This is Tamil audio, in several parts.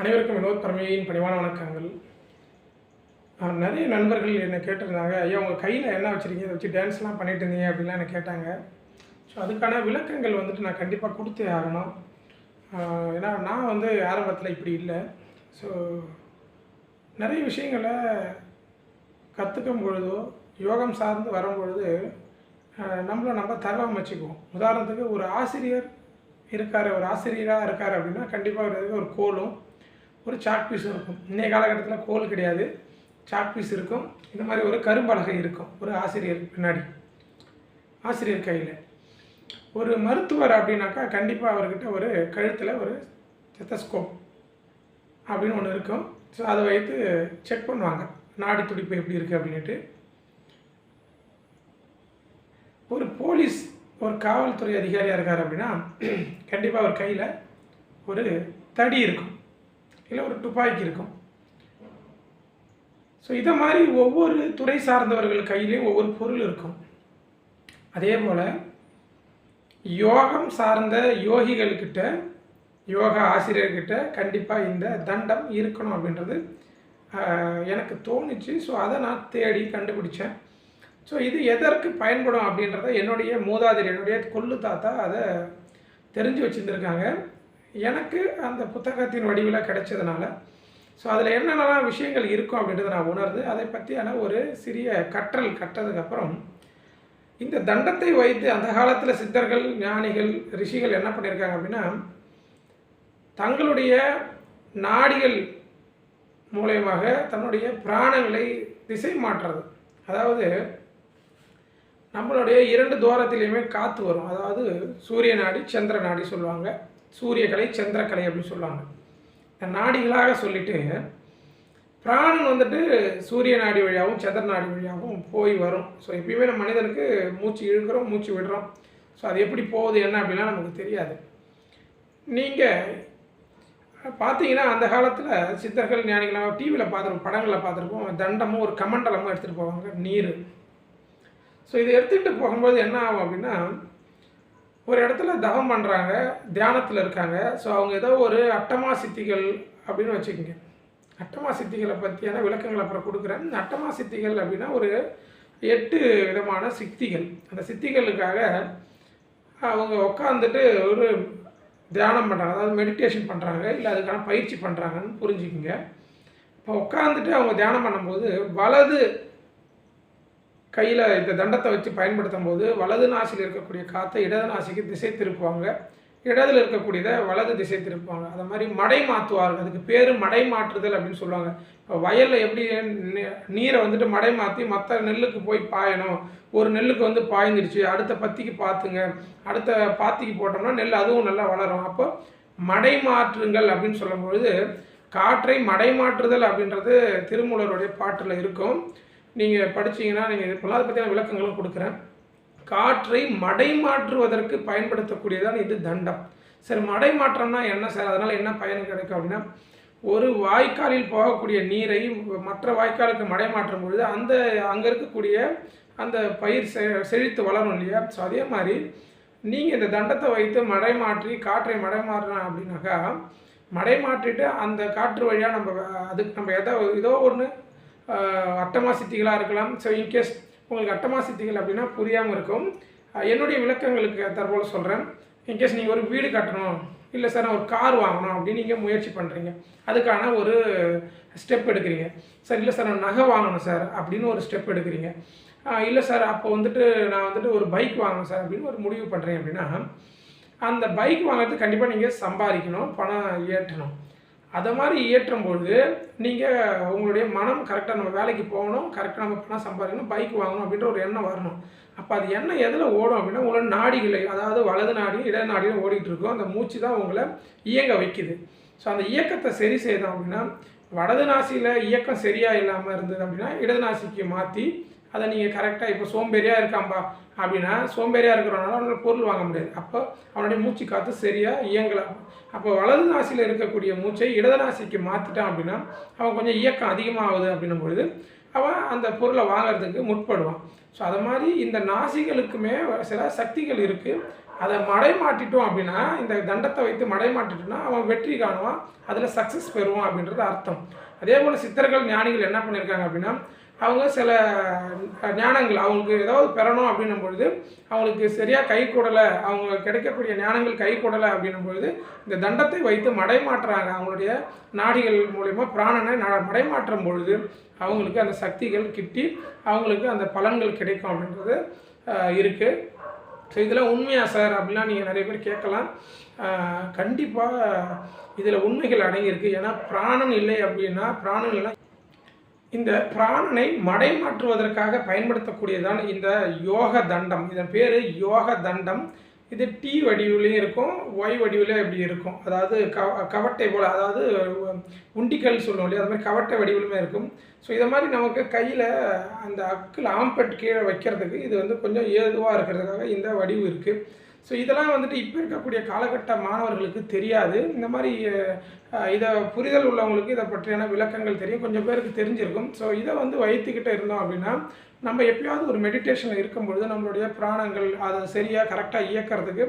அனைவருக்கும் வினோத் பரமையின் பணிவான வணக்கங்கள். நிறைய நண்பர்கள் என்னை கேட்டிருந்தாங்க ஐயா உங்கள் கையில் என்ன வச்சுருக்கீங்க? இதை வச்சு டான்ஸ்லாம் பண்ணிட்டு இருந்தீங்க அப்படின்லாம் என்னை கேட்டாங்க. ஸோ அதுக்கான விளக்கங்கள் வந்துட்டு நான் கண்டிப்பாக கொடுத்தே ஆகணும். ஏன்னா நான் வந்து ஆரம்பத்தில் இப்படி இல்லை. ஸோ நிறைய விஷயங்களை கற்றுக்கும் பொழுதோ யோகம் சார்ந்து வரும்பொழுது நம்மளை நம்ம தரம் வச்சுக்குவோம். உதாரணத்துக்கு ஒரு ஆசிரியர் இருக்கார் ஒரு ஆசிரியராக இருக்கார் அப்படின்னா கண்டிப்பாக ஒரு கோலும் ஒரு சாக் பீஸும் இருக்கும். இன்றைய காலகட்டத்தில் கோல் கிடையாது. சாக் பீஸ் இருக்கும். இந்த மாதிரி ஒரு கரும்பலகை இருக்கும். ஒரு ஆசிரியர் பின்னாடி. ஆசிரியர் கையில். ஒரு மருத்துவர் அப்படின்னாக்கா கண்டிப்பாக அவர்கிட்ட ஒரு கழுத்தில் ஒரு செத்தஸ்கோப் அப்படின்னு ஒன்று இருக்கும். ஸோ அதை வைத்து செக் பண்ணுவாங்க. நாடி துடிப்பு எப்படி இருக்குது அப்படின்ட்டு ஒரு போலீஸ் ஒரு காவல்துறை அதிகாரியாக இருக்கார் அப்படின்னா கண்டிப்பாக அவர் கையில் ஒரு தடி இருக்கும். இல்லை ஒரு துப்பாக்கி இருக்கும். ஸோ இதை மாதிரி ஒவ்வொரு துறை சார்ந்தவர்கள் கையிலையும் ஒவ்வொரு பொருள் இருக்கும். அதே போல் யோகம் சார்ந்த யோகிகள்கிட்ட யோகா ஆசிரியர்கிட்ட கண்டிப்பாக இந்த தண்டம் இருக்கணும் அப்படின்றது எனக்கு தோணுச்சு. ஸோ அதை நான் தேடி கண்டுபிடிச்சேன். ஸோ இது எதற்கு பயன்படும் அப்படின்றத என்னுடைய மூதாதையர் என்னுடைய கொள்ளு தாத்தா அதை தெரிஞ்சு வச்சுருந்துருக்காங்க. எனக்கு அந்த புத்தகத்தின் வடிவில் கிடைச்சதுனால ஸோ அதில் என்னென்னலாம் விஷயங்கள் இருக்கும் அப்படின்றத நான் உணர்ந்து அதை பற்றியான ஒரு சிறிய கற்றல் கற்றதுக்கப்புறம் இந்த தண்டத்தை வைத்து அந்த காலத்தில் சித்தர்கள் ஞானிகள் ரிஷிகள் என்ன பண்ணியிருக்காங்க அப்படின்னா தங்களுடைய நாடிகள் மூலயமாக தன்னுடைய பிராணங்களை திசை மாற்றுறது. அதாவது நம்மளுடைய இரண்டு தூரத்திலையுமே காற்று வரும். அதாவது சூரிய நாடி சந்திர நாடி சொல்லுவாங்க. சூரியக்கலை சந்திரக்கலை அப்படின்னு சொல்லுவாங்க. இந்த நாடிகளாக சொல்லிட்டு பிராணன் வந்துட்டு சூரிய நாடி வழியாகவும் சந்திர நாடி வழியாகவும் போய் வரும். ஸோ எப்பயுமே நம்ம மனிதனுக்கு மூச்சு இழுக்கிறோம் மூச்சு விடுறோம். ஸோ அது எப்படி போகுது என்ன அப்படிலாம் நமக்கு தெரியாது. நீங்கள் பார்த்தீங்கன்னா அந்த காலத்தில் சித்தர்கள் ஞானிகளாக டிவியில் பார்த்துருப்போம் படங்களில் பார்த்துருப்போம் தண்டமும் ஒரு கமண்டலமும் எடுத்துகிட்டு போவாங்க நீர். ஸோ இதை எடுத்துக்கிட்டு போகும்போது என்ன ஆகும் அப்படின்னா ஒரு இடத்துல தவம் பண்ணுறாங்க தியானத்தில் இருக்காங்க. ஸோ அவங்க ஏதோ ஒரு அட்டமா சித்திகள் அப்படின்னு வச்சுக்கோங்க. அட்டமா சித்திகளை பற்றியான விளக்கங்கள் அப்புறம் கொடுக்குறேன். இந்த அட்டமா சித்திகள் அப்படின்னா ஒரு எட்டு விதமான சித்திகள். அந்த சித்திகளுக்காக அவங்க உட்காந்துட்டு ஒரு தியானம் பண்ணுறாங்க அதாவது மெடிடேஷன் பண்ணுறாங்க இல்லை அதுக்கான பயிற்சி பண்ணுறாங்கன்னு புரிஞ்சுக்குங்க. இப்போ உட்காந்துட்டு அவங்க தியானம் பண்ணும்போது வலது கையில் இந்த தண்டத்தை வச்சு பயன்படுத்தும் போது வலது நாசியில் இருக்கக்கூடிய காற்றை இடது நாசிக்கு திசை திருப்புவாங்க. இடதுல இருக்கக்கூடியதை வலது திசை திருப்புவாங்க. அது மாதிரி மடை மாற்றுவார்கள் அதுக்கு பேர் மடை மாற்றுதல் அப்படின்னு சொல்லுவாங்க. இப்போ வயலில் எப்படி நீரை வந்துட்டு மடை மாற்றி மற்ற நெல்லுக்கு போய் பாயணும். ஒரு நெல்லுக்கு வந்து பாய்ந்துருச்சு அடுத்த பத்திக்கு பார்த்துங்க அடுத்த பாத்திக்கு போட்டோம்னா நெல் அதுவும் நல்லா வளரும். அப்போ மடை மாற்றுங்கள் அப்படின்னு சொல்லும்பொழுது காற்றை மடை மாற்றுதல் அப்படின்றது திருமூலருடைய பாட்டில் இருக்கும். நீங்கள் படிச்சீங்கன்னா நீங்கள் இப்போலாம் அதை பற்றின விளக்கங்களும் கொடுக்குறேன். காற்றை மடை மாற்றுவதற்கு பயன்படுத்தக்கூடியதான் இது தண்டம். சரி மடை மாற்றம்னா என்ன சார்? அதனால் என்ன பயன் கிடைக்கும் அப்படின்னா ஒரு வாய்க்காலில் போகக்கூடிய நீரை மற்ற வாய்க்காலுக்கு மடை மாற்றும் பொழுது அந்த அங்கே இருக்கக்கூடிய அந்த பயிர் செ செழித்து வளரும் இல்லையா? ஸோ அதே மாதிரி நீங்கள் இந்த தண்டத்தை வைத்து மடை மாற்றி காற்றை மடை மாற்றணும் அப்படின்னாக்கா மடை மாற்றிட்டு அந்த காற்று வழியாக நம்ம அதுக்கு நம்ம எதோ ஏதோ ஒன்று அட்டமா சித்திகளாக இருக்கலாம். ஸோ இன்கேஸ் உங்களுக்கு அட்டமா சித்திகள் அப்படின்னா புரியாமல் இருக்கும். என்னுடைய விளக்கங்களுக்கு தற்போல் சொல்கிறேன் இன்கேஸ் நீங்கள் ஒரு வீடு கட்டணும் இல்லை சார் நான் ஒரு கார் வாங்கணும் அப்படின்னு நீங்கள் முயற்சி பண்ணுறீங்க அதுக்கான ஒரு ஸ்டெப் எடுக்கிறீங்க. சார் இல்லை சார் நான் நகை வாங்கணும் சார் அப்படின்னு ஒரு ஸ்டெப் எடுக்கிறீங்க. இல்லை சார் அப்போ வந்துட்டு நான் வந்துட்டு ஒரு பைக் வாங்கணும் சார் அப்படின்னு ஒரு முடிவு பண்ணுறேன் அப்படின்னா அந்த பைக் வாங்குறதுக்கு கண்டிப்பாக நீங்கள் சம்பாதிக்கணும் பணம் ஏற்றணும். அதை மாதிரி இயற்றும் பொழுது நீங்கள் உங்களுடைய மனம் கரெக்டாக நம்ம வேலைக்கு போகணும் கரெக்டாக நம்ம பணம் சம்பாதிக்கணும் பைக் வாங்கணும் அப்படின்ற ஒரு எண்ணம் வரணும். அப்போ அது எண்ணம் எதில் ஓடும் அப்படின்னா உங்களோட நாடிகளை அதாவது வலது நாடியும் இட நாடியும் ஓடிட்டு இருக்கும். அந்த மூச்சு தான் உங்களை இயங்க வைக்குது. ஸோ அந்த இயக்கத்தை சரி செய்தோம் அப்படின்னா வடது நாசியில் இயக்கம் சரியாக இல்லாமல் இருந்தது அப்படின்னா இடது நாசிக்கு மாற்றி அதை நீங்கள் கரெக்டாக இப்போ சோம்பேறியாக இருக்காம்பா அப்படின்னா சோம்பேறியாக இருக்கிறவனால அவனால் பொருள் வாங்க முடியாது. அப்போ அவனுடைய மூச்சு காற்று சரியாக இயங்கலாம் அப்போ வலது நாசியில் இருக்கக்கூடிய மூச்சை இடது நாசிக்கு மாற்றிட்டான் அப்படின்னா அவன் கொஞ்சம் இயக்கம் அதிகமாகுது அப்படின்னும் பொழுது அவன் அந்த பொருளை வாங்குறதுக்கு முற்படுவான். ஸோ அதை மாதிரி இந்த நாசிகளுக்குமே சில சக்திகள் இருக்குது அதை மடை மாட்டிட்டோம் அப்படின்னா இந்த தண்டத்தை வைத்து மடை மாட்டிட்டோம்னா அவன் வெற்றி காணுவான் அதில் சக்ஸஸ் பெறுவான் அப்படின்றது அர்த்தம். அதே போல் சித்தர்கள் ஞானிகள் என்ன பண்ணியிருக்காங்க அப்படின்னா அவங்க சில ஞானங்கள் அவங்களுக்கு ஏதாவது பெறணும் அப்படின்னும் பொழுது அவங்களுக்கு சரியாக கை கூடலை அவங்க கிடைக்கக்கூடிய ஞானங்கள் கை கூடலை அப்படின்னும் பொழுது இந்த தண்டத்தை வைத்து மடைமாற்றுறாங்க அவங்களுடைய நாடிகள் மூலயமா பிராணனை மடைமாற்றும் பொழுது அவங்களுக்கு அந்த சக்திகள் கிட்டி அவங்களுக்கு அந்த பலன்கள் கிடைக்கும் அப்படின்றது இருக்குது ஸோ இதெல்லாம் உண்மையா சார் அப்படிலாம் நீங்கள் நிறைய பேர் கேட்கலாம். கண்டிப்பாக இதில் உண்மைகள் அடங்கியிருக்கு. ஏன்னா பிராணன் இல்லை அப்படின்னா பிராணன் இல்லை இந்த பிராணனை மடைமாற்றுவதற்காக பயன்படுத்தக்கூடியதான் இந்த யோக தண்டம். இதன் பேர் யோக தண்டம். இது டி வடிவிலையும் இருக்கும் ஒய் வடிவில் எப்படி இருக்கும். அதாவது கவ கவட்டை போல் அதாவது உண்டிக்கல் சொல்லுவோம் இல்லையா? அது மாதிரி கவட்டை வடிவிலுமே இருக்கும். ஸோ இதை மாதிரி நமக்கு கையில் அந்த அக்கில் ஆம்பட் கீழே வைக்கிறதுக்கு இது வந்து கொஞ்சம் ஏதுவாக இருக்கிறதுக்காக இந்த வடிவு இருக்குது ஸோ இதெல்லாம் வந்துட்டு இப்போ இருக்கக்கூடிய காலகட்ட மாணவர்களுக்கு தெரியாது. இந்த மாதிரி இதை புரிதல் உள்ளவங்களுக்கு இதை பற்றியான விளக்கங்கள் தெரியும். கொஞ்சம் பேருக்கு தெரிஞ்சிருக்கும். ஸோ இதை வந்து வைத்துக்கிட்டே இருந்தோம் அப்படின்னா நம்ம எப்பயாவது ஒரு மெடிடேஷனில் இருக்கும்பொழுது நம்மளுடைய பிராணங்கள் அதை சரியாக கரெக்டாக இயக்கிறதுக்கு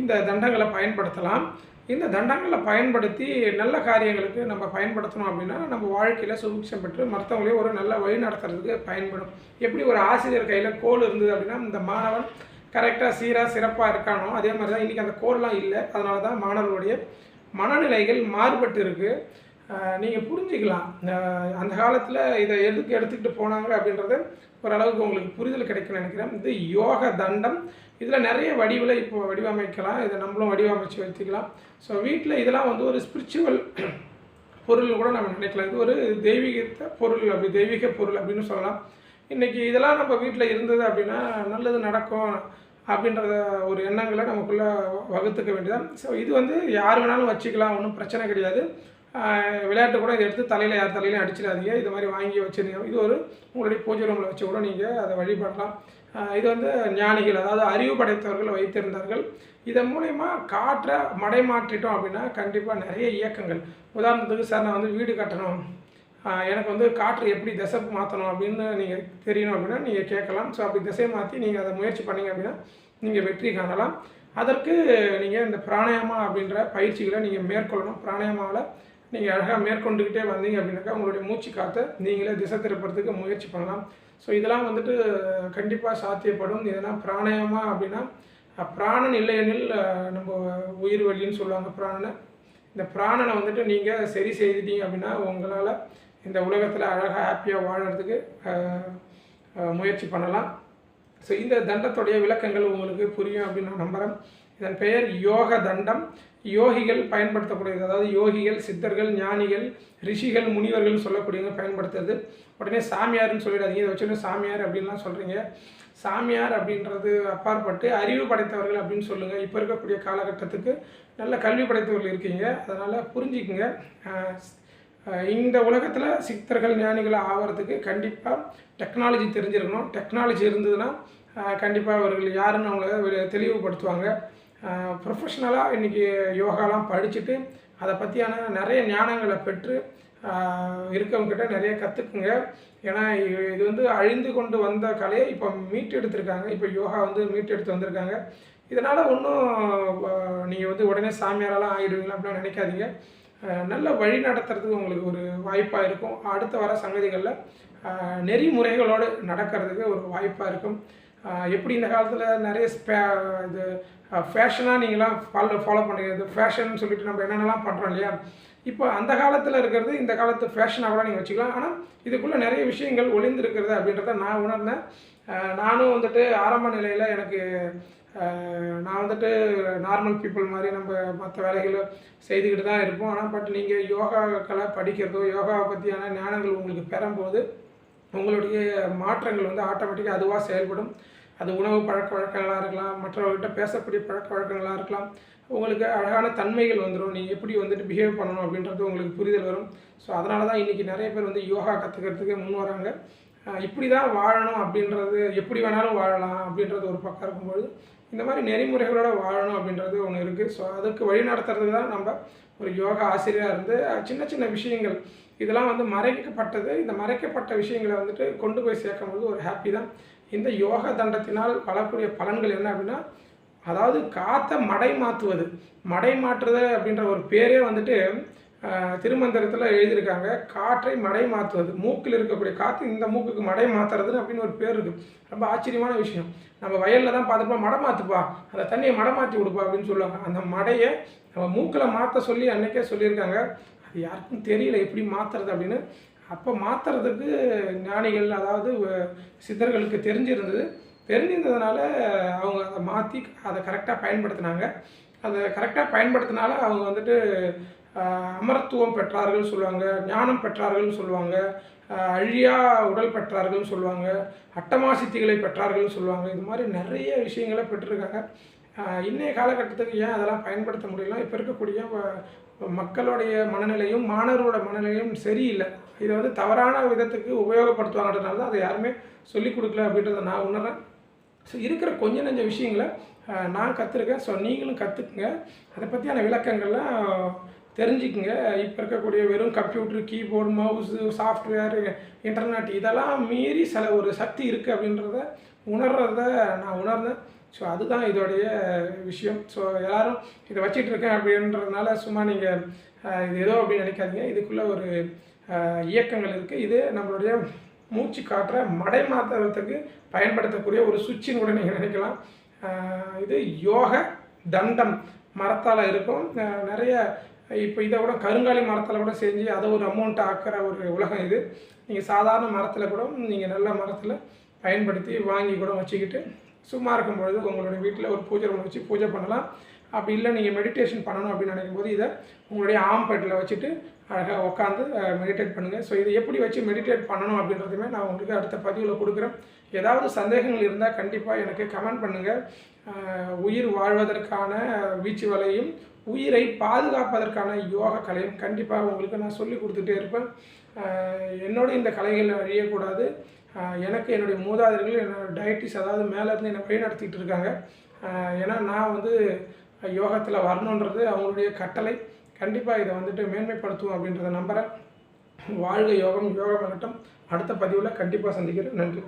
இந்த தண்டங்களை பயன்படுத்தலாம். இந்த தண்டங்களை பயன்படுத்தி நல்ல காரியங்களுக்கு நம்ம பயன்படுத்தணும் அப்படின்னா நம்ம வாழ்க்கையில் சுபிக்ஷம் பெற்று மற்றவங்களையும் ஒரு நல்ல வழி நடத்துறதுக்கு பயன்படும். எப்படி ஒரு ஆசிரியர் கையில் கோல் இருந்தது அப்படின்னா இந்த மாணவன் கரெக்டாக சீராக சிறப்பாக இருக்கானோ அதே மாதிரி தான் இன்றைக்கி அந்த கோல்லாம் இல்லை. அதனால தான் மாணவர்களுடைய மனநிலைகள் மாறுபட்டு இருக்குது நீங்கள் புரிஞ்சுக்கலாம். அந்த காலத்தில் இதை எதுக்கு எடுத்துக்கிட்டு போனாங்க அப்படின்றது ஓரளவுக்கு உங்களுக்கு புரிதல் கிடைக்கும்னு நினைக்கிறேன். இது யோக தண்டம். இதில் நிறைய வடிவில் இப்போ வடிவமைக்கலாம். இதை நம்மளும் வடிவமைச்சு வச்சுக்கலாம். ஸோ வீட்டில் இதெல்லாம் வந்து ஒரு ஸ்பிரிச்சுவல் பொருள் கூட நம்ம நினைக்கலாம். இது ஒரு தெய்வீகத்தை பொருள் அப்படி தெய்வீக பொருள் அப்படின்னு சொல்லலாம். இன்றைக்கி இதெல்லாம் நம்ம வீட்டில் இருந்தது அப்படின்னா நல்லது நடக்கும். அப்படின்றத ஒரு எண்ணங்களை நமக்குள்ளே வகுத்துக்க வேண்டியதான் ஸோ இது வந்து யார் வேணாலும் வச்சுக்கலாம் ஒன்றும் பிரச்சனை கிடையாது. விளையாட்டு கூட இதை எடுத்து தலையில் யார் தலையிலையும் அடிச்சிடாதீங்க. இது மாதிரி வாங்கி வச்சுருந்தீங்க இது ஒரு உங்களுடைய பூஜை ரூமில் வச்சு கூட நீங்கள் அதை வழிபடலாம். இது வந்து ஞானிகள் அதாவது அறிவு படைத்தவர்கள் வைத்திருந்தார்கள். இதன் மூலயமா காற்றை மடை மாற்றிட்டோம் அப்படின்னா கண்டிப்பாக நிறைய இயக்கங்கள். உதாரணத்துக்கு சார் நான் வந்து வீடு கட்டணும். எனக்கு வந்து காற்று எப்படி திசை மாற்றணும் அப்படின்னு நீங்கள் தெரியணும் அப்படின்னா நீங்கள் கேட்கலாம். ஸோ அப்படி திசை மாற்றி நீங்கள் அதை முயற்சி பண்ணிங்க அப்படின்னா நீங்கள் வெற்றி காணலாம். அதற்கு நீங்கள் இந்த பிராணாயாமா அப்படின்ற பயிற்சிகளை நீங்கள் மேற்கொள்ளணும். பிராணாயாமாவில் நீங்கள் அழகாக மேற்கொண்டுக்கிட்டே வந்தீங்க அப்படின்னாக்கா உங்களுடைய மூச்சு காற்றை நீங்களே திசை திருப்புறதுக்கு முயற்சி பண்ணலாம். ஸோ இதெல்லாம் வந்துட்டு கண்டிப்பாக சாத்தியப்படும். இதெல்லாம் பிராணாயாமா அப்படின்னா பிராணன் இல்லையெனில் நம்ம உயிர் வழின்னு சொல்லுவாங்க பிராணனை. இந்த பிராணனை வந்துட்டு நீங்கள் சரி செய்துட்டீங்க அப்படின்னா உங்களால் இந்த உலகத்தில் அழகாக ஹாப்பியாக வாழறதுக்கு முயற்சி பண்ணலாம். ஸோ இந்த தண்டத்துடைய விளக்கங்கள் உங்களுக்கு புரியும் அப்படின்னு நான் நம்புகிறேன் இதன் பெயர் யோக தண்டம். யோகிகள் பயன்படுத்தக்கூடியது அதாவது யோகிகள் சித்தர்கள் ஞானிகள் ரிஷிகள் முனிவர்கள் சொல்லக்கூடியவங்க பயன்படுத்துறது. உடனே சாமியார்னு சொல்லிடாதீங்க. இதை வச்சுன்னு சாமியார் அப்படின்லாம் சொல்கிறீங்க சாமியார் அப்படின்றது அப்பாற்பட்டு அறிவு படைத்தவர்கள் அப்படின்னு சொல்லுங்கள் இப்போ இருக்கக்கூடிய காலகட்டத்துக்கு நல்ல கல்வி படைத்தவர்கள் இருக்கீங்க. அதனால் புரிஞ்சுக்குங்க. இந்த உலகத்தில் சித்தர்கள் ஞானிகள் ஆகிறதுக்கு கண்டிப்பாக டெக்னாலஜி தெரிஞ்சிருக்கணும். டெக்னாலஜி இருந்ததுன்னா கண்டிப்பாக அவர்கள் யாருன்னு அவங்கள தெளிவுபடுத்துவாங்க. ப்ரொஃபஷ்னலாக இன்றைக்கி யோகாலாம் படிச்சுட்டு அதை பற்றியான நிறைய ஞானங்களை பெற்று இருக்கவங்ககிட்ட நிறைய கற்றுக்குங்க ஏன்னா இது வந்து அழிந்து கொண்டு வந்த கலையை இப்போ மீட்டு எடுத்திருக்காங்க இப்போ யோகா வந்து மீட்டு எடுத்து வந்திருக்காங்க. இதனால் ஒன்றும் நீங்கள் வந்து உடனே சாமியாரெல்லாம் ஆகிடுவீங்களா அப்படிலாம் நினைக்காதீங்க. நல்ல வழி நடத்துறதுக்கு உங்களுக்கு ஒரு வாய்ப்பாக இருக்கும். அடுத்து வர சங்கதிகளில் நெறிமுறைகளோடு நடக்கிறதுக்கு ஒரு வாய்ப்பாக இருக்கும். எப்படி இந்த காலத்தில் நிறைய ஸ்பே இது ஃபேஷனாக நீங்களாம் ஃபாலோ ஃபாலோ பண்ணுறது ஃபேஷன் சொல்லிட்டு நம்ம என்னென்னலாம் பண்ணுறோம் இல்லையா? இப்போ அந்த காலத்தில் இருக்கிறது இந்த காலத்து ஃபேஷனாக கூட நீங்கள் வச்சுக்கலாம். ஆனால் இதுக்குள்ளே நிறைய விஷயங்கள் ஒளிந்திருக்கிறது அப்படின்றத நான் உணர்ந்தேன். நானும் வந்துட்டு ஆரம்ப நிலையில் எனக்கு நான் வந்துட்டு நார்மல் பீப்புள் மாதிரி நம்ம மற்ற வேலைகளை செய்துக்கிட்டு தான் இருப்போம். ஆனால் பட் நீங்கள் யோகாக்களை படிக்கிறதோ யோகாவை பற்றியான ஞானங்கள் உங்களுக்கு பெறும்போது உங்களுடைய மாற்றங்கள் வந்து ஆட்டோமேட்டிக்காக அதுவாக செயல்படும். அது உணவு பழக்க வழக்கங்களாக இருக்கலாம் மற்றவர்கிட்ட பேசக்கூடிய பழக்க வழக்கங்களாக இருக்கலாம் உங்களுக்கு அழகான தன்மைகள் வந்துடும் நீங்கள் எப்படி வந்துட்டு பிஹேவ் பண்ணணும் அப்படின்றது உங்களுக்கு புரிதல் வரும். ஸோ அதனால தான் இன்றைக்கி நிறைய பேர் வந்து யோகா கற்றுக்கிறதுக்கு முன் வராங்க. இப்படி தான் வாழணும் அப்படின்றது எப்படி வேணாலும் வாழலாம் அப்படின்றது ஒரு பக்கம் இருக்கும்பொழுது இந்த மாதிரி நெறிமுறைகளோடு வாழணும் அப்படின்றது ஒன்று இருக்குது ஸோ அதுக்கு வழி நடத்துறது தான் நம்ம ஒரு யோகா ஆசிரியராக இருந்து சின்ன சின்ன விஷயங்கள் இதெல்லாம் வந்து மறைக்கப்பட்டது. இந்த மறைக்கப்பட்ட விஷயங்களை வந்துட்டு கொண்டு போய் சேர்க்கும் போது ஒரு ஹாப்பி தான். இந்த யோகா தண்டத்தினால் வரக்கூடிய பலன்கள் என்ன அப்படின்னா அதாவது காற்றை மடை மாற்றுவது. மடை மாற்றுறது அப்படின்ற ஒரு பேரே வந்துட்டு திருமந்திரத்தில் எழுதியிருக்காங்க காற்றை மடை மாற்றுவது. மூக்கில் இருக்கக்கூடிய காற்று இந்த மூக்குக்கு மடை மாற்றுறதுன்னு அப்படின்னு ஒரு பேர் இருக்குது ரொம்ப ஆச்சரியமான விஷயம். நம்ம வயலில் தான் பார்த்துப்போம் மடை மாற்றுப்பா அந்த தண்ணியை மடை மாற்றி கொடுப்பா அப்படின்னு சொல்லுவாங்க. அந்த மடையை நம்ம மூக்கில் மாற்ற சொல்லி அன்னைக்கே சொல்லியிருக்காங்க. அது யாருக்கும் தெரியல எப்படி மாற்றுறது அப்படின்னு. அப்போ மாற்றுறதுக்கு ஞானிகள் அதாவது சித்தர்களுக்கு தெரிஞ்சிருந்தது. தெரிஞ்சிருந்ததுனால அவங்க அதை மாற்றி அதை கரெக்டாக பயன்படுத்தினாங்க. அதை கரெக்டாக பயன்படுத்தினால அவங்க வந்துட்டு அமரத்துவம் பெற்றார்கள் சொல்லுவாங்க ஞானம் பெற்றார்கள் சொல்லுவாங்க அழியா உடல் பெற்றார்கள் சொல்லுவாங்க அட்டமா சித்திகளை பெற்றார்கள் சொல்லுவாங்க. இது மாதிரி நிறைய விஷயங்களை பெற்றிருக்காங்க. இன்றைய காலகட்டத்துக்கு ஏன் அதெல்லாம் பயன்படுத்த முடியல? இப்போ இருக்கக்கூடிய மக்களுடைய மனநிலையும் மாணவரோட மனநிலையும் சரியில்லை. இதை வந்து தவறான விதத்துக்கு உபயோகப்படுத்துவாங்கன்றதுனால தான் அதை யாருமே சொல்லிக் கொடுக்கல அப்படின்றத நான் உணர்றேன். ஸோ இருக்கிற கொஞ்ச நஞ்ச விஷயங்களை நான் கற்றுருக்கேன் ஸோ நீங்களும் கற்றுக்குங்க அதை பற்றியான விளக்கங்கள்லாம் தெரிஞ்சுக்குங்க. இப்போ இருக்கக்கூடிய வெறும் computer keyboard mouse software internet இதெல்லாம் மீறி சில ஒரு சக்தி இருக்குது அப்படின்றத உணர்றத நான் உணர்ந்தேன். ஸோ அதுதான் இதோடைய விஷயம். ஸோ எல்லோரும் இதை வச்சிட்டு இருக்கேன் அப்படின்றதுனால சும்மா நீங்கள் இது ஏதோ அப்படின்னு நினைக்காதீங்க. இதுக்குள்ளே ஒரு இயக்கங்கள் இருக்குது இது நம்மளுடைய மூச்சு காற்றை மடை மாற்றுறதுக்கு பயன்படுத்தக்கூடிய ஒரு சுவிட்சின்னு கூட நீங்கள் நினைக்கலாம். இது யோக தண்டம் மரத்தால் இருக்கும். நிறைய இப்போ இதை கூட கருங்காலி மரத்தில் கூட செஞ்சு அதை ஒரு அமௌண்ட் ஆக்கிற ஒரு உலகம் இது. நீங்கள் சாதாரண மரத்தில் கூட நீங்கள் நல்ல மரத்தில் பயன்படுத்தி வாங்கி கூட வச்சுக்கிட்டு சும்மா இருக்கும் பொழுது உங்களுடைய வீட்டில் ஒரு பூஜை ரூம் வச்சு பூஜை பண்ணலாம். அப்படி இல்லை நீங்கள் மெடிடேஷன் பண்ணணும் அப்படின்னு நினைக்கும் போது இதை உங்களுடைய ஆம்பெட்டில் வச்சுட்டு அழகாக உட்காந்து மெடிடேட் பண்ணுங்கள் ஸோ இதை எப்படி வச்சு மெடிடேட் பண்ணணும் அப்படின்றதுமே நான் உங்களுக்கு அடுத்த பதிவில் கொடுக்குறேன். ஏதாவது சந்தேகங்கள் இருந்தால் கண்டிப்பாக எனக்கு கமெண்ட் பண்ணுங்கள் உயிர் வாழ்வதற்கான வீச்சு வலையும் உயிரை பாதுகாப்பதற்கான யோக கலையும் கண்டிப்பாக உங்களுக்கு நான் சொல்லி கொடுத்துட்டே இருப்பேன். என்னோட இந்த கலைகள் அழியக்கூடாது. எனக்கு என்னுடைய மூதாதையர்கள் என்னோட டயட்டிஸ் அதாவது மேலேருந்து என்னை வழிநடத்திட்டு இருக்காங்க. ஏன்னா நான் வந்து யோகத்தில் வரணுன்றது அவங்களுடைய கட்டளை. கண்டிப்பாக இதை வந்துட்டு மேன்மைப்படுத்துவோம் அப்படின்றத நம்புகிறேன் வாழ்க யோகம் யோகம் மட்டும் அடுத்த பதிவில் கண்டிப்பாக சந்திக்கிறேன். நன்றி.